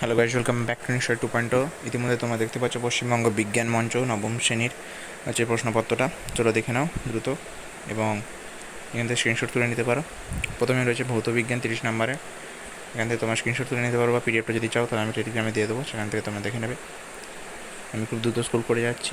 Hello guys welcome back to নিশ্চয় to point ইতিমধ্যে তোমরা দেখতে পাচ্ছ পশ্চিমবঙ্গ বিজ্ঞান মঞ্চ নবম শ্রেণির যে প্রশ্নপত্রটা। চলো দেখে নাও দ্রুত এবং এখান থেকে স্ক্রিনশট তুলে নিতে পারো। প্রথমে রয়েছে ভৌত বিজ্ঞান তিরিশ নম্বরে। এখান থেকে তোমার স্ক্রিনশট তুলে নিতে পারো বা পিডিএফটা যদি চাও, তাহলে আমি টেলিগ্রামে দিয়ে দেবো। সেখান থেকে তোমরা দেখে নেবে। আমি খুব দ্রুত স্কুল করে যাচ্ছি।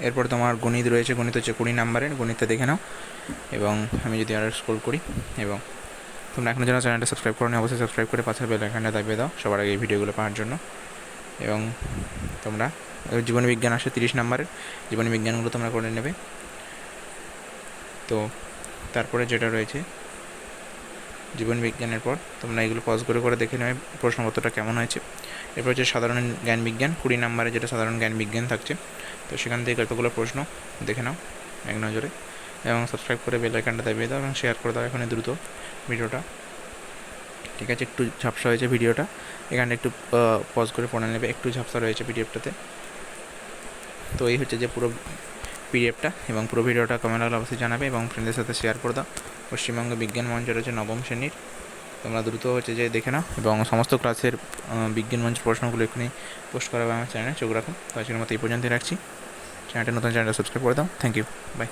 এরপর তোমার গণিত রয়েছে, গণিত হচ্ছে কুড়ি নাম্বারের গণিতটা দেখে নাও। এবং আমি যদি আর স্ক্রোল করি, এবং তোমরা এখনও যারা চ্যানেলটা সাবস্ক্রাইব করো অবশ্যই সাবস্ক্রাইব করে পাশের বেল আইকনটা দাবিয়ে দাও, সবার আগে এই ভিডিওগুলো পাওয়ার জন্য। এবং তোমরা এবার জীবন বিজ্ঞান আসে তিরিশ নাম্বারের, জীবন বিজ্ঞানগুলো তোমরা করে নেবে। তো, তারপরে যেটা রয়েছে জীবন বিজ্ঞানের পর তোমরা এগুলো পজ করে করে দেখে নেবে প্রশ্নপত্রটা কেমন হয়েছে। এরপর হচ্ছে সাধারণ জ্ঞান বিজ্ঞান, কুড়ি নাম্বারে যেটা সাধারণ জ্ঞান বিজ্ঞান থাকছে, তো সেখান থেকে কতগুলো প্রশ্ন দেখে নাও এক নজরে। এবং সাবস্ক্রাইব করে বেল আইকনটা দাবিয়ে দাও এবং শেয়ার করে দাও এখানে দ্রুত ভিডিওটা। ঠিক আছে, একটু ঝাপসা হয়েছে ভিডিওটা। এখানে একটু পজ করে পড়ে নেবে, একটু ঝাপসা রয়েছে পিডিএফটাতে তো এই হচ্ছে যে পুরো পিডিএফটা এবং পুরো ভিডিওটা কমেন্ট হলে অবশ্যই জানাবে এবং ফ্রেন্ডের সাথে শেয়ার করে দাও। পশ্চিমবঙ্গ বিজ্ঞান মঞ্চ রয়েছে নবম শ্রেণির। তোমরা দ্রুত হচ্ছে যে দেখে নাও এবং সমস্ত ক্লাসের বিজ্ঞান মঞ্চ প্রশ্নগুলো এখানে পোস্ট করা হবে আমার চ্যানেলে চোখ রাখুন। তো আজকের মতো এই পর্যন্তই রাখছি। চ্যানেলটা নতুন চ্যানেলটা সাবস্ক্রাইব করে দাও। Thank you by